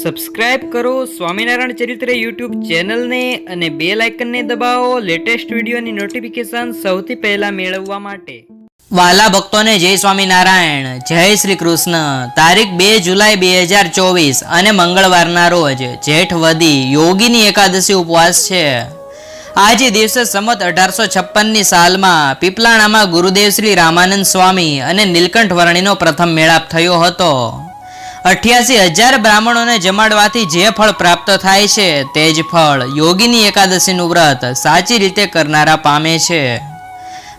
Subscribe કરો સ્વામિનારાયણ ચરિત્ર YouTube ચેનલને અને બે લાઇકનને દબાવો લેટેસ્ટ વિડીયોની નોટિફિકેશન સૌથી પહેલા મેળવવા માટે. વાલા ભક્તોને જય સ્વામિનારાયણ, જય શ્રી કૃષ્ણ. તારીખ બે જુલાઈ બે હજાર ચોવીસ અને મંગળવારના રોજ જેઠ વદી યોગીની એકાદશી ઉપવાસ છે. આજે દિવસે સંમત અઢારસો છપ્પનની સાલમાં પીપલાણામાં ગુરુદેવ શ્રી રામાનંદ સ્વામી અને નીલકંઠ વર્ણિનો પ્રથમ મેળાપ થયો હતો. અઠ્યાસી હજાર બ્રાહ્મણોને જમાડવાથી જે ફળ પ્રાપ્ત થાય છે તે જ ફળ યોગીની એકાદશીનું વ્રત સાચી રીતે કરનારા પામે છે.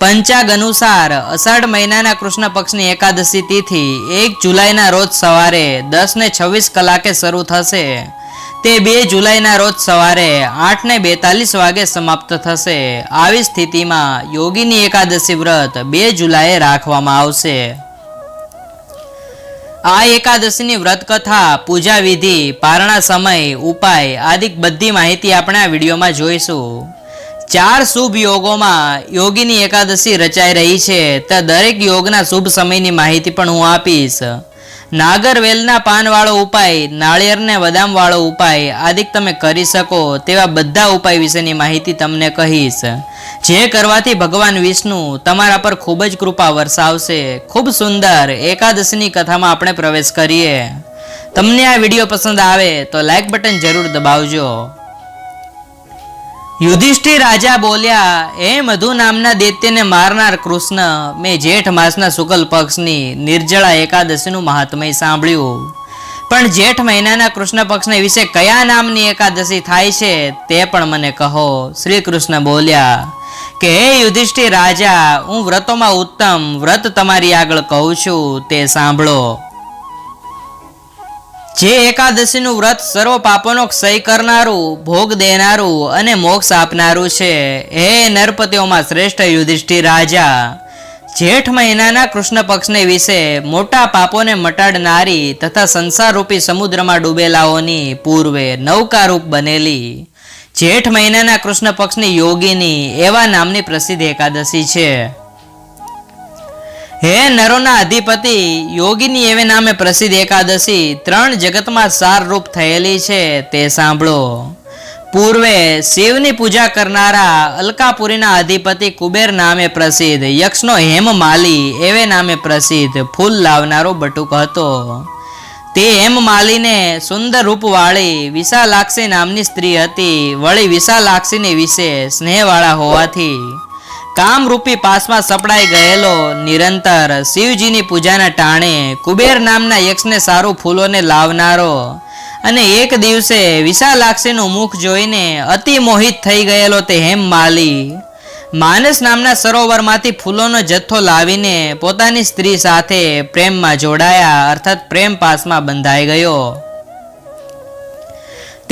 પંચાગ અનુસાર અષાઢ મહિનાના કૃષ્ણ પક્ષની એકાદશી તિથિ એક જુલાઈના રોજ સવારે દસ ને છવ્વીસ કલાકે શરૂ થશે. તે બે જુલાઈના રોજ સવારે આઠ ને બેતાલીસ વાગે સમાપ્ત થશે. આવી સ્થિતિમાં યોગીની એકાદશી વ્રત બે જુલાઈએ રાખવામાં આવશે. આ એકાદશીની વ્રતકથા પૂજા વિધિ પારણા સમય, ઉપાય આદિ બધી માહિતી આપણે આ વિડીયોમાં જોઈશું. ચાર શુભ યોગોમાં યોગીની એકાદશી રચાઈ રહી છે. તે દરેક યોગના શુભ સમયની માહિતી પણ હું આપીશ. નાગરવેલના પાનવાળો ઉપાય, નાળિયેરને બદામવાળો ઉપાય આદિક તમે કરી શકો તેવા બધા ઉપાય વિશેની માહિતી તમને કહીશ. જે કરવાથી ભગવાન વિષ્ણુ તમારા પર ખૂબ જ કૃપા વરસાવશે. ખૂબ સુંદર એકાદશીની કથામાં આપણે પ્રવેશ કરીએ. તમને આ વીડિયો પસંદ આવે તો લાઈક બટન જરૂર દબાવજો. યુધિષ્ઠિર રાજા બોલ્યા એ મધુ નામના દૈત્યને મારનાર કૃષ્ણ, મેં જેઠ માસના શુકલ પક્ષની નિર્જળા એકાદશીનું મહાત્મય સાંભળ્યું. પણ જેઠ મહિનાના કૃષ્ણ પક્ષને વિશે કયા નામની એકાદશી થાય છે તે પણ મને કહો. શ્રી કૃષ્ણ બોલ્યા કે યુધિષ્ઠિર રાજા, હું વ્રતોમાં ઉત્તમ, વ્રત તમારી આગળ કહું છું, તે સાંભળો. જે એકાદશીનું વ્રત સર્વ પાપોનો ક્ષય કરનારું, ભોગ દેનારું અને મોક્ષ આપનારું છે. હે નરપતિઓમાં શ્રેષ્ઠ યુધિષ્ઠિર રાજા, જેઠ મહિનાના કૃષ્ણ પક્ષને વિશે મોટા પાપોને મટાડનારી તથા સંસારરૂપી સમુદ્રમાં ડૂબેલાઓની પૂર્વે નૌકારૂપ બનેલી. જેઠ મહિનાના કૃષ્ણ પક્ષની યોગીની એવા નામની પ્રસિદ્ધ એકાદશી છે. હે નરોના અધિપતિ, યોગીની એવે નામે પ્રસિદ્ધ એકાદશી ત્રણ જગતમાં સાર રૂપ થયેલી છે તે સાંભળો. પૂર્વે શિવની પૂજા કરનારા અલકાપુરીના અધિપતિ કુબેર નામે પ્રસિદ્ધ, યક્ષનો હેમમાલી એવે નામે પ્રસિદ્ધ ફૂલ લાવનારો બટુક હતો. તે હેમ માલીને સુંદર રૂપવાળી વિશાલાક્ષી નામની સ્ત્રી હતી. વળી વિશાલાક્ષીને વિશે સ્નેહવાળા હોવાથી કામરૂપી પાસમાં સપડાઈ ગયેલો નિરંતર શિવજીની પૂજાના ટાણે કુબેર નામના યક્ષને સારું ફૂલોને લાવનારો અને એક દિવસે વિશાલાક્ષીનું મુખ જોઈને અતિ મોહિત થઈ ગયેલો તે હેમમાલી માનસ નામના સરોવરમાંથી ફૂલોનો જથ્થો લાવીને પોતાની સ્ત્રી સાથે પ્રેમમાં જોડાયા. અર્થાત પ્રેમ પાસમાં બંધાઈ ગયો.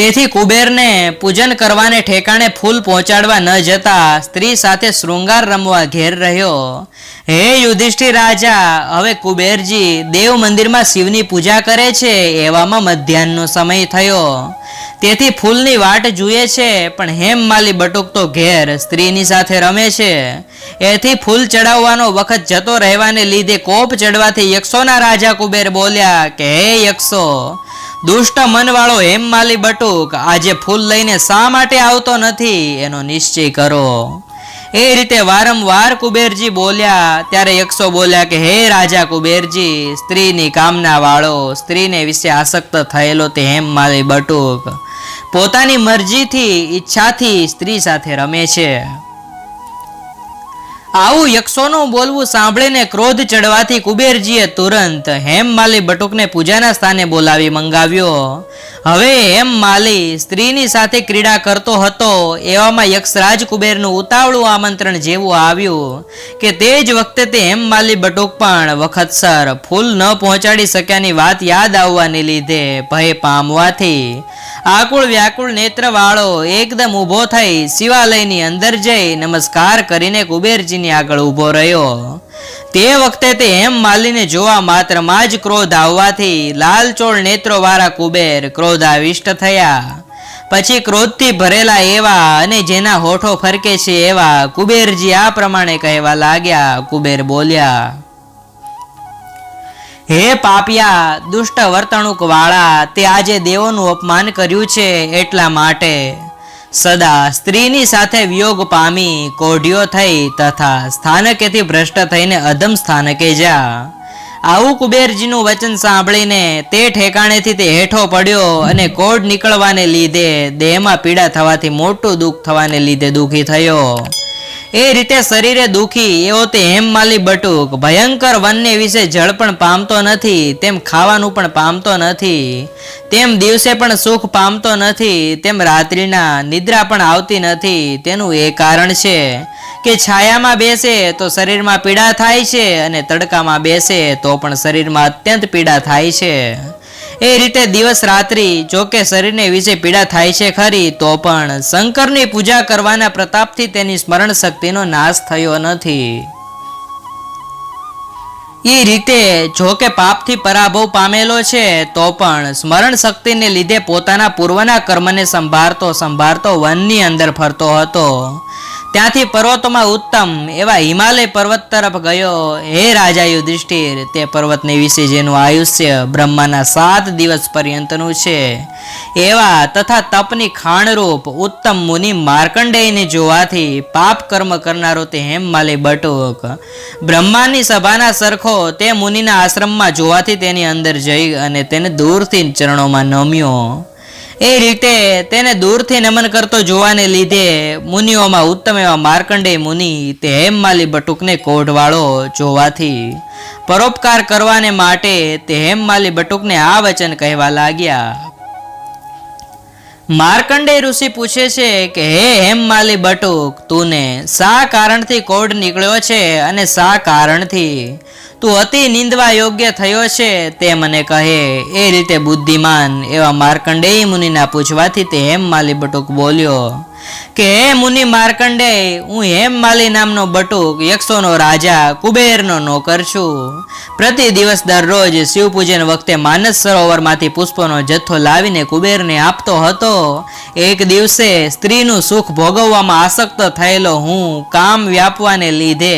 તેથી કુબેરને પૂજન કરવાને ઠેકાણે ફૂલ પહોંચાડવા ન જતા સ્ત્રી સાથે શૃંગાર રમવા ઘેર રહ્યો. હે યુધિષ્ઠિર રાજા, હવે કુબેરજી દેવ મંદિરમાં શિવની પૂજા કરે છે, એવામાં મધ્યાહનનો સમય થયો. તેથી ફૂલની વાટ જુએ છે, પણ હેમમાલી બટુક તો ઘેર સ્ત્રીની સાથે રમે છે. એથી ફૂલ ચડાવવાનો વખત જતો રહેવાને લીધે કોપ ચડવાથી યક્ષોના રાજા કુબેર બોલ્યા કે, હે યક્ષો દુષ્ટ મનવાળો હેમમાલી બટુક આજે ફૂલ લઈને શા માટે આવતો નથી? એનો નિશ્ચય કરો. એ રીતે વારંવાર કુબેરજી બોલ્યા. ત્યારે યક્ષો બોલ્યા કે, હે રાજા કુબેરજી, સ્ત્રીની કામના વાળો, સ્ત્રીને વિશે આસક્ત થયેલો તે હેમમાલી બટુક પોતાની મરજીથી, ઈચ્છાથી સ્ત્રી સાથે રમે છે. આવું યક્ષોનું બોલવું સાંભળીને ક્રોધ ચડવાથી કુબેરજીએ તુરંત હેમમાલી બટુકને પૂજાના સ્થાને બોલાવી મંગાવ્યો. હવે હેમમાલી સ્ત્રીની સાથે ક્રીડા કરતો હતો, એવામાં યક્ષરાજ કુબેરનું ઉતાવળું આમંત્રણ જેવું આવ્યું કે તે જ વખતે તે હેમમાલી બટુક પણ વખતસર ફૂલ ન પહોંચાડી શક્યાની વાત યાદ આવવાને લીધે ભય પામવાથી આકુળ વ્યાકુળ નેત્રવાળો એકદમ ઊભો થઈ શિવાલયની અંદર જઈ નમસ્કાર કરીને કુબેરજીની આગળ ઊભો રહ્યો. તે વખતે તે હેમ માલીને જોવા માત્રમાં જ ક્રોધ આવવાથી લાલચોળ નેત્રો વાળા કુબેર ક્રોધાવિષ્ટ થયા. પછી ક્રોધથી ભરેલા એવા અને જેના હોઠો ફરકે છે એવા કુબેરજી આ પ્રમાણે કહેવા લાગ્યા. કુબેર બોલ્યા હે પાપિયા, દુષ્ટ વર્તણૂક વાળા તે આજે દેવોનું અપમાન કર્યું છે એટલા માટે. સદા સ્ત્રીની સાથે વિયોગ પામી કોઢિયો થઈ તથા સ્થાનકેથી ભ્રષ્ટ થઈને અધમ સ્થાનકે જા. આવું કુબેરજીનું વચન સાંભળીને તે ઠેકાણેથી તે હેઠો પડ્યો અને કોઢ નીકળવાને લીધે દેહમાં પીડા થવાથી મોટું દુઃખ થવાને લીધે દુઃખી થયો. એ રીતે શરીરે દુખી, એવો તે હેમમાલી બટુક. ભયંકર વન્ય વિશે જળ પણ પામતો નથી, તેમ ખાવાનું પણ પામતો નથી. તેમ દિવસે પણ સુખ પામતો નથી, તેમ રાત્રિના નિદ્રા પણ આવતી નથી. તેનું એ કારણ છે કે છાયામાં બેસે તો શરીરમાં પીડા થાય છે અને તડકામાં બેસે તો પણ શરીરમાં અત્યંત પીડા થાય છે. એ રીતે દિવસ રાત્રિ, જો શરીરને વિશે પીડા થાય છે ખરી, તો પણ શંકરની પૂજા કરવાના પ્રતાપથી તેની સ્મરણ શક્તિનો નાશ થયો નથી. એ રીતે, જો કે પાપથી પરાભવ પામેલો છે, તો પણ સ્મરણ શક્તિને લીધે પોતાના પૂર્વના કર્મને સંભાળતો સંભાળતો વનની અંદર ફરતો હતો. ત્યાંથી પર્વતોમાં ઉત્તમ એવા હિમાલય પર્વત તરફ ગયો. હે રાજા યુધિષ્ઠિર, તે પર્વતને વિશે જેનું આયુષ્ય બ્રહ્માના સાત દિવસ પર્યંતનું છે. એવા તથા તપની ખાણરૂપ ઉત્તમ મુનિ માર્કંડેયને જોવાથી પાપ કર્મ કરનારો તે હેમમાલી બટુક. બ્રહ્માની સભાના સરખો તે મુનિના આશ્રમમાં જોવાથી તેની અંદર જઈ અને તેને દૂરથી ચરણોમાં નમ્યો. એ રીતે તેને દૂરથી નમન કરતો જોવાને લીધે મુનિઓમાં ઉત્તમ એવા માર્કંડે મુનિ તે હેમમાલી બટુકને કોઢવાળો જોવાથી પરોપકાર કરવાને માટે તે હેમમાલી બટુકને આ વચન કહેવા લાગ્યા. માર્કંડેય ઋષિ પૂછે છે કે, હે હેમમાલી બટુક તું ને શા કારણથી કોઢ નીકળ્યો છે અને શા કારણથી? તું અતિ નિંદવા યોગ્ય થયો છે તે મને કહે. એ રીતે બુદ્ધિમાન એવા માર્કંડેય મુનિના પૂછવાથી તે હેમ બટુક બોલ્યો કે હે મુનિ માર્કંડે, હું હેમમાલી નામનો બટુક, યક્ષોનો રાજા, કુબેરનો નોકર છું. પ્રતિ દિવસ દરરોજ શિવ પૂજન વખતે માનસ સરોવરમાંથી પુષ્પોનો જથ્થો લાવીને કુબેરને આપતો હતો. એક દિવસે સ્ત્રીનું સુખ ભોગવવામાં આસક્ત થયેલો હું કામ વ્યાપવાને લીધે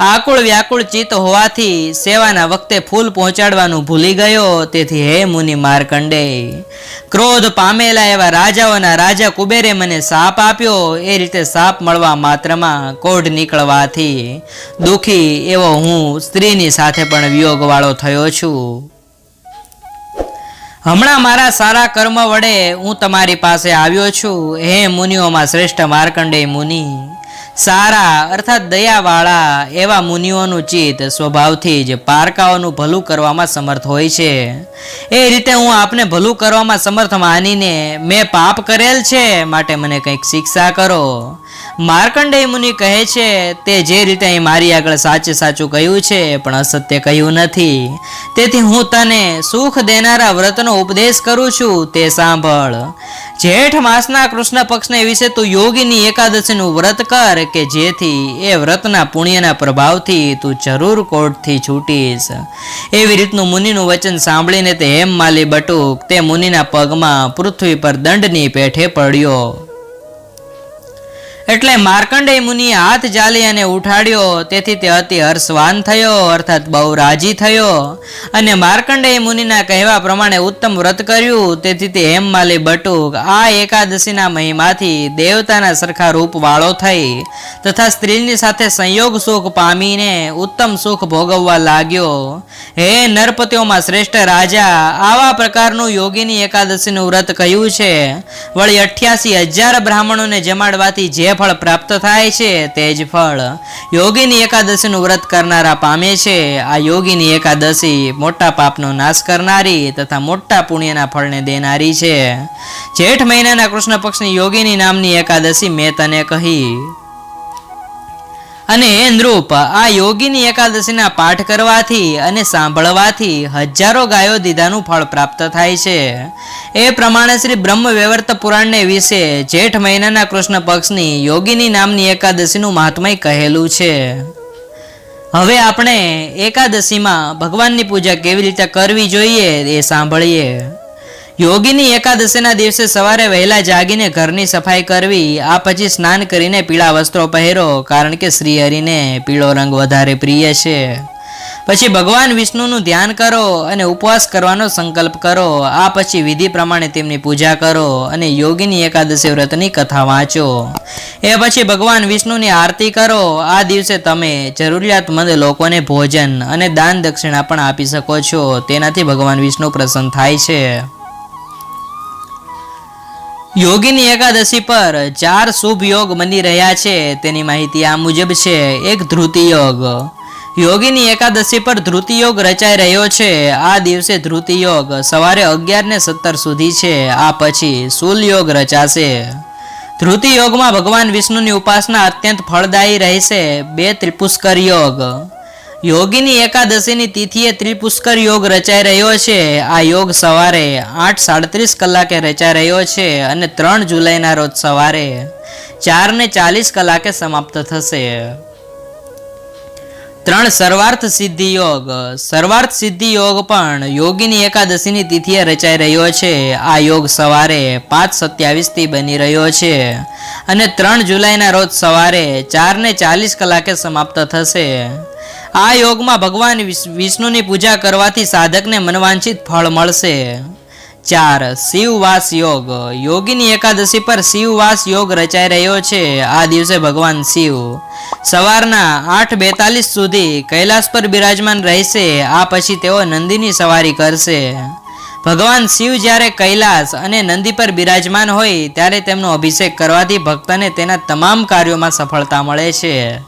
આકુળ વ્યાકુળ ચિત્ત હોવાથી સેવાના વખતે ફૂલ પહોંચાડવાનું ભૂલી ગયો. તેથી હે મુનિ માર્કંડેય ક્રોધ પામેલા એવા રાજાઓના રાજા કુબેરે મને સાપ આપ્યો, એ રીતે સાપ મળવા માત્રમાં કોઢ નીકળવાથી દુખી એવો હું સ્ત્રીની સાથે પણ વિયોગવાળો થયો છું. હમણાં મારા સારા કર્મ વડે હું તમારી પાસે આવ્યો છું. હે મુનિઓમાં શ્રેષ્ઠ માર્કંડેય મુનિ સારા, અર્થાત દયાવાળા એવા મુનિઓનું ચિત્ત સ્વભાવથી જ પારકાઓનું ભલું કરવામાં સમર્થ હોય છે. એ રીતે હું આપને ભલું કરવામાં સમર્થ માનીને મેં પાપ કરેલ છે માટે મને કંઈક શિક્ષા કરો. માર્કંડેય મુનિ કહે છે, તે જે રીતે અહીં મારી આગળ સાચે સાચું કહ્યું છે, પણ અસત્ય કહ્યું નથી. તેથી હું તને સુખ દેનારા વ્રતનો ઉપદેશ કરું છું, તે સાંભળ. જેઠ માસના કૃષ્ણ પક્ષને વિશે તું યોગીની એકાદશીનું વ્રત કર કે જેથી એ વ્રતના પુણ્યના પ્રભાવથી તું જરૂર કોર્ટથી છૂટીશ. એવી રીતનું મુનિનું વચન સાંભળીને તે હેમ માલી બટુક તે મુનિના પગમાં પૃથ્વી પર દંડની પેઠે પડ્યો. એટલે માર્કંડેય મુનિએ હાથ જાલી અને ઉઠાડ્યો. તેથી તે અતિ હર્ષવાન થયો, અર્થાત બહુ રાજી થયો. અને માર્કંડેય મુનિના કહેવા પ્રમાણે ઉત્તમ વ્રત કર્યું. તેથી તે હેમમાલી બટુક આ એકાદશીના મહિમાથી દેવતાના સરખા રૂપ વાળો થઈ. તથા સ્ત્રીની સાથે સંયોગ સુખ પામીને ઉત્તમ સુખ ભોગવવા લાગ્યો. હે નરપતિઓમાં શ્રેષ્ઠ રાજા, આવા પ્રકારનું યોગીની એકાદશીનું વ્રત કહ્યું છે? વળી અઠ્યાસી હજાર બ્રાહ્મણોને જમાડવાથી જે ફળ પ્રાપ્ત થાય છે, તે જ ફળ. યોગીની એકાદશીનું વ્રત કરનારા પામે છે. આ યોગીની એકાદશી મોટા પાપનો નાશ કરનારી તથા મોટા પુણ્યના ફળને દેનારી છે. જેઠ મહિનાના કૃષ્ણ પક્ષની યોગીની નામની એકાદશી મેં તને કહી. અને હે નૃપ આ યોગીની એકાદશીના પાઠ કરવાથી અને સાંભળવાથી હજારો ગાયો દીધાનું ફળ પ્રાપ્ત થાય છે. એ પ્રમાણે શ્રી બ્રહ્મ વૈવર્ત પુરાણને વિશે જેઠ મહિનાના કૃષ્ણ પક્ષની યોગીની નામની એકાદશીનું મહાત્મય કહેલું છે. હવે આપણે એકાદશીમાં ભગવાનની પૂજા કેવી રીતે કરવી જોઈએ એ સાંભળીએ. યોગીની એકાદશીના દિવસે સવારે વહેલા જાગીને ઘરની સફાઈ કરવી, આ પછી સ્નાન કરીને પીળા વસ્ત્રો પહેરો, કારણ કે શ્રીહરિને પીળો રંગ વધારે પ્રિય છે. પછી ભગવાન વિષ્ણુનું ધ્યાન કરો અને ઉપવાસ કરવાનો સંકલ્પ કરો. આ પછી વિધિ પ્રમાણે તેમની પૂજા કરો અને યોગીની એકાદશી વ્રતની કથા વાંચો. એ પછી ભગવાન વિષ્ણુની આરતી કરો. આ દિવસે તમે જરૂરિયાતમંદ લોકોને ભોજન અને દાન દક્ષિણા પણ આપી શકો છો. તેનાથી ભગવાન વિષ્ણુ પ્રસન્ન થાય છે. યોગીની એકાદશી પર ચાર શુભ યોગ બની રહ્યા છે. તેની માહિતી આ મુજબ છે, એક ધૃતિ યોગ. યોગીની એકાદશી પર ધૃતિ યોગ રચાઈ રહ્યો છે. આ દિવસે ધૃતિ યોગ સવારે અગિયાર ને સત્તર સુધી છે. આ પછી શૂલ યોગ રચાશે. ધૃતિ યોગમાં ભગવાન વિષ્ણુની ઉપાસના અત્યંત ફળદાયી રહેશે. બે ત્રિપુષ્કર યોગ. યોગીની એકાદશીની તિથિએ ત્રિપુષ્કર યોગ રચાઈ રહ્યો છે. આ યોગ સવારે આઠ સાડત્રીસ કલાકે રચાઈ રહ્યો છે અને ત્રણ જુલાઈના રોજ સવારે ચાર ને ચાલીસ કલાકે સમાપ્ત થશે. ત્રણ સર્વાર્થ સિદ્ધિ યોગ. સર્વાર્થ સિદ્ધિ યોગ પણ યોગીની એકાદશીની તિથિએ રચાઈ રહ્યો છે. આ યોગ સવારે પાંચ સત્યાવીસથી બની રહ્યો છે અને ત્રણ જુલાઈના રોજ સવારે ચાર ને ચાલીસ કલાકે સમાપ્ત થશે. આ યોગમાં ભગવાન વિષ- વિષ્ણુની પૂજા કરવાથી સાધકને મનવાંછિત ફળ મળશે. ચાર, શિવવાસ યોગ. યોગીની એકાદશી પર શિવવાસ યોગ રચાઈ રહ્યો છે. આ દિવસે ભગવાન શિવ સવારના આઠ બેતાલીસ સુધી કૈલાસ પર બિરાજમાન રહેશે. આ પછી તેઓ નંદીની સવારી કરશે. ભગવાન શિવ જ્યારે કૈલાસ અને નંદી પર બિરાજમાન હોય, ત્યારે તેમનો અભિષેક કરવાથી ભક્તને તેના તમામ કાર્યોમાં સફળતા મળે છે.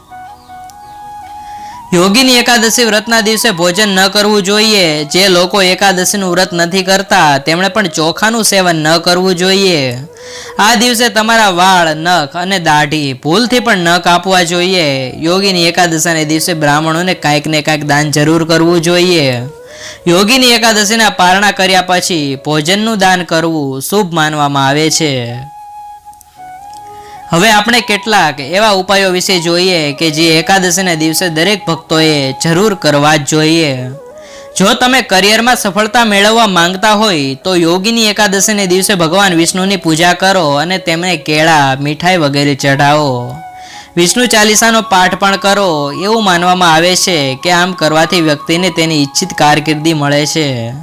યોગીની એકાદશી વ્રતના દિવસે ભોજન ન કરવું જોઈએ. જે લોકો એકાદશીનું વ્રત નથી કરતા, તેમણે પણ ચોખાનું સેવન ન કરવું જોઈએ. આ દિવસે તમારા વાળ, નખ અને દાઢી ભૂલથી પણ ન કાપવા જોઈએ. યોગીની એકાદશીના દિવસે બ્રાહ્મણોને કાંઈક ને કાંઈક દાન જરૂર કરવું જોઈએ. યોગીની એકાદશીના પારણા કર્યા પછી ભોજનનું દાન કરવું શુભ માનવામાં આવે છે. હવે આપણે કેટલાક એવા ઉપાયો વિશે જોઈએ કે જે એકાદશીના દિવસે દરેક ભક્તોએ જરૂર કરવા જ જોઈએ. જો તમે કરિયરમાં સફળતા મેળવવા માંગતા હોય, તો યોગીની એકાદશીને દિવસે ભગવાન વિષ્ણુની પૂજા કરો અને તેમને કેળા, મીઠાઈ વગેરે ચઢાવો. વિષ્ણુ ચાલીસાનો પાઠ પણ કરો. એવું માનવામાં આવે છે કે આમ કરવાથી વ્યક્તિને તેની ઈચ્છિત કારકિર્દી મળે છે.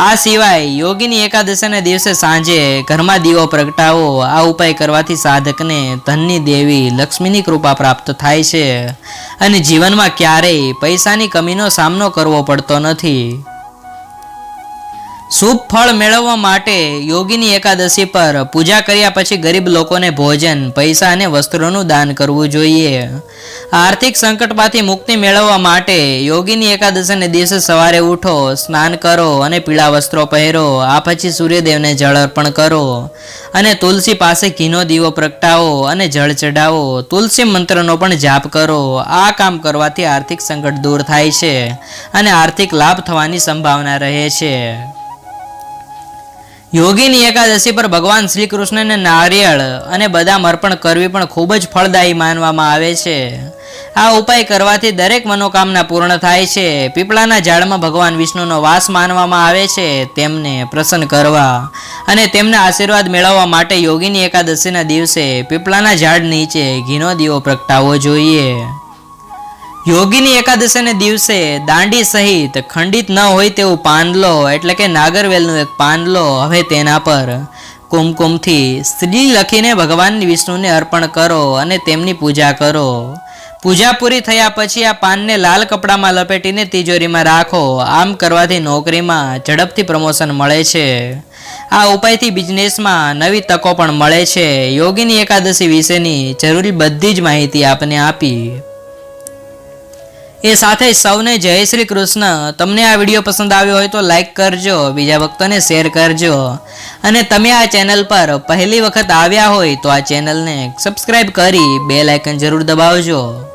આ સિવાય યોગીની એકાદશીના દિવસે સાંજે ઘરમાં દીવો પ્રગટાવો. આ ઉપાય કરવાથી સાધકને ધનની દેવી લક્ષ્મીની કૃપા પ્રાપ્ત થાય છે. અને જીવનમાં ક્યારેય પૈસાની કમીનો સામનો કરવો પડતો નથી. શુભ ફળ મેળવવા માટે યોગીની એકાદશી પર પૂજા કર્યા પછી ગરીબ લોકોને ભોજન, પૈસા અને વસ્ત્રોનું દાન કરવું જોઈએ. આર્થિક સંકટમાંથી મુક્તિ મેળવવા માટે યોગીની એકાદશીને દિવસે સવારે ઉઠો, સ્નાન કરો અને પીળા વસ્ત્રો પહેરો, આ પછી સૂર્યદેવને જળ અર્પણ કરો અને તુલસી પાસે ઘીનો દીવો પ્રગટાવો અને જળ ચઢાવો. તુલસી મંત્રનો પણ જાપ કરો. આ કામ કરવાથી આર્થિક સંકટ દૂર થાય છે અને આર્થિક લાભ થવાની સંભાવના રહે છે. યોગીની એકાદશી પર ભગવાન શ્રી કૃષ્ણને નારિયેળ અને બદામ અર્પણ કરવી પણ ખૂબ જ ફળદાયી માનવામાં આવે છે. આ ઉપાય કરવાથી દરેક મનોકામના પૂર્ણ થાય છે. પીપળાના ઝાડમાં ભગવાન વિષ્ણુનો વાસ માનવામાં આવે છે. તેમને પ્રસન્ન કરવા અને તેમના આશીર્વાદ મેળવવા માટે યોગીની એકાદશીના દિવસે પીપળાના ઝાડ નીચે ઘીનો દીવો પ્રગટાવવો જોઈએ. યોગીની એકાદશીને દિવસે દાંડી સહિત ખંડિત ન હોય તેવું પાંદલો એટલે કે નાગરવેલનું એક પાંદલો હવે તેના પર કુમકુમથી સ્ત્રી લખીને ભગવાન વિષ્ણુને અર્પણ કરો અને તેમની પૂજા કરો. પૂજા પૂરી થયા પછી આ પાનને લાલ કપડામાં લપેટીને તિજોરીમાં રાખો. આમ કરવાથી નોકરીમાં ઝડપથી પ્રમોશન મળે છે. આ ઉપાયથી બિઝનેસમાં નવી તકો પણ મળે છે. યોગીની એકાદશી વિશેની જરૂરી બધી જ માહિતી આપને આપી. એ સાથે સૌને જય શ્રી કૃષ્ણ. તમને આ વીડિયો પસંદ આવ્યો હોય તો લાઈક કરજો, બીજા ભક્તોને શેર કરજો. અને તમે આ ચેનલ પર પહેલી વખત આવ્યા હોય તો આ ચેનલને સબસ્ક્રાઈબ કરી બે લાઇકન જરૂર દબાવજો.